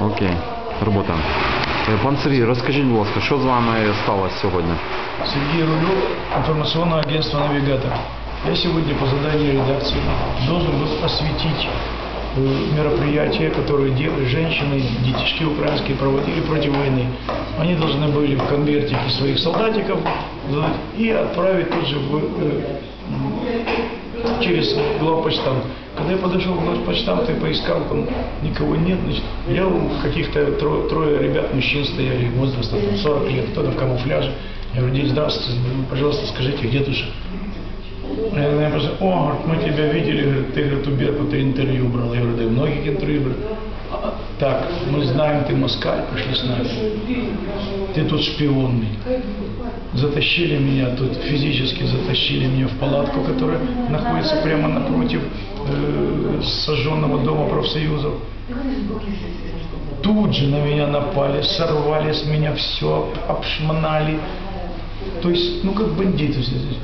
Окей, робота. Е, Пан Сергій, розкажіть, будь ласка, що з вами сталося сьогодні? Сергей Рулев, информационное агентство «Навигатор». Я сегодня по заданию редакции должен был осветить э, мероприятия, которые де- женщины, детишки украинские проводили против войны. Они должны были в конвертике своих солдатиков задать и отправить тут же в, э, м, через главпочтамт. Когда я подошел к главпочтамту и поискал, там никого нет, значит, я у каких-то тро- трое ребят, мужчин стояли, возраста там, 40 лет, кто-то в камуфляже. Я говорю, здравствуйте, пожалуйста, скажите, где душа? Я, просто, о, говорит, мы тебя видели, ты, говорит, у Беркута интервью брал. Я говорю, да и многих интервью брал. «А, Так, мы знаем, ты москаль, пошли с нами. Ты тут шпионный. Затащили меня тут, физически затащили меня в палатку, которая находится прямо напротив э, сожженного дома профсоюзов. Тут же на меня напали, сорвали с меня все, обшмонали. То есть, ну как бандиты все здесь.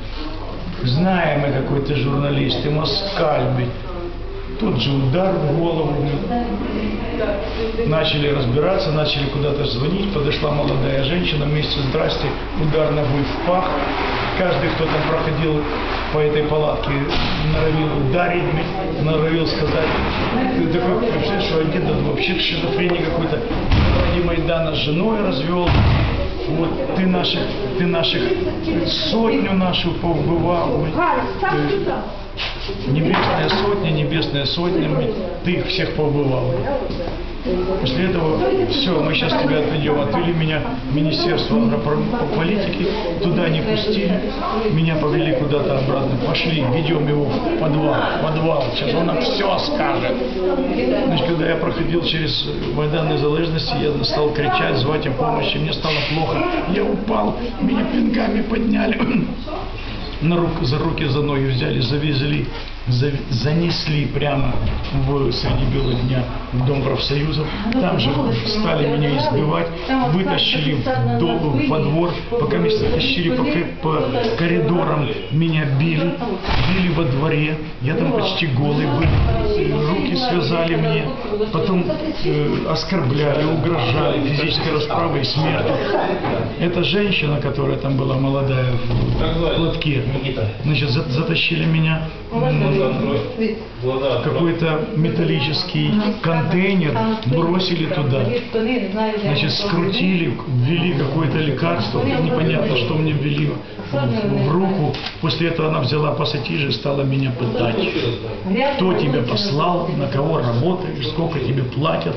Знаем мы, какой ты журналист, ты москаль, блядь. Тут же удар в голову. Начали разбираться, начали куда-то звонить. Подошла молодая женщина вместе здрасте, удар ногой в пах. Каждый, кто там проходил по этой палатке, норовил ударить, норовил сказать. Ты такой, представляешь, что один да, вообще шизофрений какой-то. Ради Майдана с женой развел. Вот ты наших, ты наших сотню нашу повбывал. блядь. Ты- Небесная сотня, небесная сотня, ты их всех побывал. После этого все, мы сейчас тебя отведем. Отвели меня в Министерство агрополитики, туда не пустили, меня повели куда-то обратно. Пошли, ведем его в подвал, в подвал, сейчас он нам все скажет. Значит, когда я проходил через Майдан Незалежности, я стал кричать, звать о помощи, мне стало плохо. Я упал, меня пинками подняли на рук, за руки, за ноги взяли, завезли, занесли прямо в среди бела дня в Дом профсоюзов. Там же стали меня избивать, вытащили в, до- во двор, пока меня тащили по, по коридорам, меня били, били во дворе, я там почти голый был, руки связали мне, потом э, оскорбляли, угрожали физической расправой и смертью. Эта женщина, которая там была молодая в платке, значит, за- затащили меня какой-то металлический контейнер, бросили туда. Значит, скрутили, ввели какое-то лекарство, непонятно, что мне ввели в, руку. После этого она взяла пассатижи и стала меня пытать. Кто тебя послал, на кого работаешь, сколько тебе платят.